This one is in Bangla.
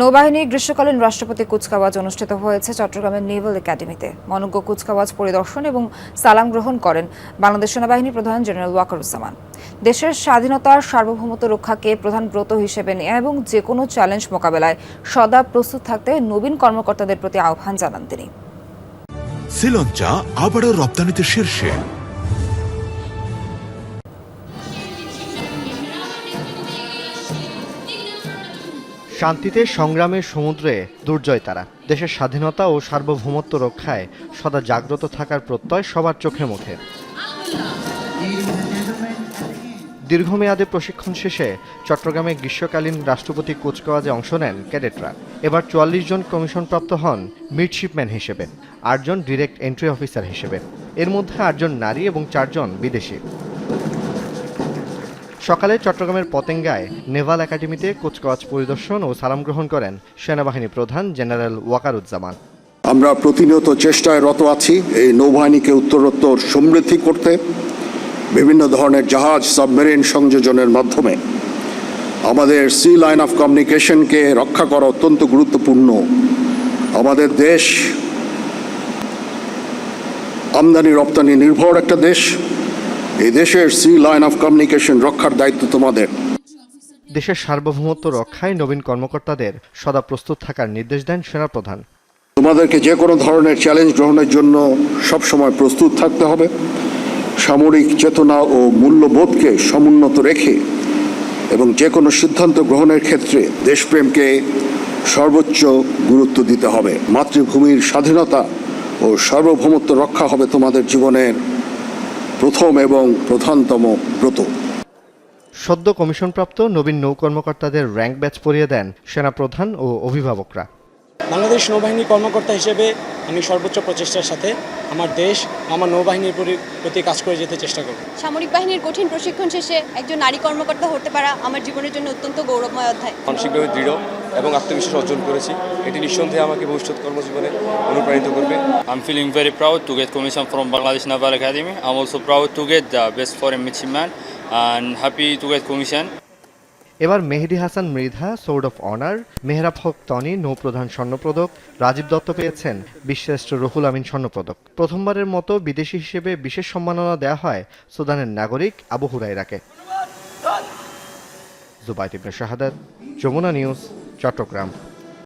নৌবাহিনীর গ্রীষ্মকালীন রাষ্ট্রপতি কুচকাওয়াজ অনুষ্ঠিত হয়েছে চট্টগ্রামের নেভাল একাডেমিতে। মনজ্ঞ কুচকাওয়াজ পরিদর্শন এবং সালাম গ্রহণ করেন বাংলাদেশ সেনাবাহিনী প্রধান জেনারেল ওয়াকারুজ্জামান। দেশের স্বাধীনতার সার্বভৌমত্ব রক্ষাকে প্রধান ব্রত হিসেবে নেয়া এবং যে কোনো চ্যালেঞ্জ মোকাবেলায় সদা প্রস্তুত থাকতে নবীন কর্মকর্তাদের প্রতি আহ্বান জানান তিনি। শ্রীলঞ্চা আবারও রপ্তানিতে শীর্ষে। শান্তিতে সংগ্রামের সমুদ্রে দুর্জয় তারা। দেশের স্বাধীনতা ও সার্বভৌমত্ব রক্ষায় সদা জাগ্রত থাকার প্রত্যয় সবার চোখে মুখে। দীর্ঘমেয়াদে প্রশিক্ষণ শেষে চট্টগ্রামে গ্রীষ্মকালীন রাষ্ট্রপতি কুচকাওয়াজে অংশ নেন ক্যাডেটরা। এবার চুয়াল্লিশ জন কমিশনপ্রাপ্ত হন মিডশিপম্যান হিসেবে, আটজন ডিরেক্ট এন্ট্রি অফিসার হিসেবে। এর মধ্যে আটজন নারী এবং চারজন বিদেশি। সকালে চট্টগ্রামের পতেঙ্গায় নেভাল একাডেমিতে কুচকাওয়াজ পরিদর্শন ও সালাম গ্রহণ করেন সেনাবাহিনী প্রধান জেনারেল ওয়াকারুজ্জামান। আমরা প্রতিনিয়ত চেষ্টায় রত আছি এই নৌবাহিনীকে উত্তরোত্তর সমৃদ্ধি করতে, বিভিন্ন ধরনের জাহাজ, সাবমেরিন সংযোজনের মাধ্যমে। আমাদের সি লাইন অফ কমিউনিকেশনকে রক্ষা করা অত্যন্ত গুরুত্বপূর্ণ। আমাদের দেশ আমদানি রপ্তানি নির্ভর একটা দেশ। এই দেশের সি লাইন অফ কমিউনিকেশন রক্ষার দায়িত্ব তোমাদের। দেশের সার্বভৌমত্ব রক্ষায় নবীন কর্মকর্তাদের সদা প্রস্তুত থাকার নির্দেশ দেন সেনাপ্রধান। তোমাদেরকে যে কোনো ধরনের চ্যালেঞ্জ গ্রহণের জন্য সবসময় প্রস্তুত থাকতে হবে। সামরিক চেতনা ও মূল্যবোধকে সমুন্নত রেখে এবং যে কোনো সিদ্ধান্ত গ্রহণের ক্ষেত্রে দেশপ্রেমকে সর্বোচ্চ গুরুত্ব দিতে হবে। মাতৃভূমির স্বাধীনতা ও সার্বভৌমত্ব রক্ষা হবে তোমাদের জীবনের প্রথম এবং প্রধানতম ব্রত। সদ্য কমিশনপ্রাপ্ত নবীন নৌ কর্মকর্তাদের র্যাঙ্ক ব্যাচ পরিয়ে দেন সেনাপ্রধান ও অভিভাবকরা। বাংলাদেশ নৌবাহিনী কর্মকর্তা হিসেবে আমি সর্বোচ্চ প্রচেষ্টার সাথে আমার দেশ আমার নৌবাহিনীর পরি- প্রতি কাজ করে যেতে চেষ্টা করব সামরিক বাহিনীর কঠিন প্রশিক্ষণ শেষে একজন নারী কর্মকর্তা হতে পারা আমার জীবনের জন্য অত্যন্ত গৌরবময় অধ্যায় মানসিকভাবে দৃঢ় এবং আত্মবিশ্বাস অর্জন করেছি এটি নিঃসন্দেহে আমাকে ভবিষ্যৎ কর্মজীবনে অনুপ্রাণিত করবে I'm feeling very proud to get commission from Bangladesh Naval Academy. I'm also proud to get the best foreign midshipman and happy to get commission. এবার Mehedi Hasan Mridha sword of honour Mehrab Haque Toni, নৌপ্রধান স্বর্ণপদক, রাজীব দত্ত পেয়েছেন বিশ্রেষ্ঠ রহুল আমিন স্বর্ণপদক। প্রথমবারের মতো বিদেশি হিসেবে বিশেষ সম্মাননা দেওয়া হয় সুদানের নাগরিক আবু হুরাইরাকে জুবাইদ ইবনে শাহাদাত, যমুনা নিউজ, চট্টগ্রাম।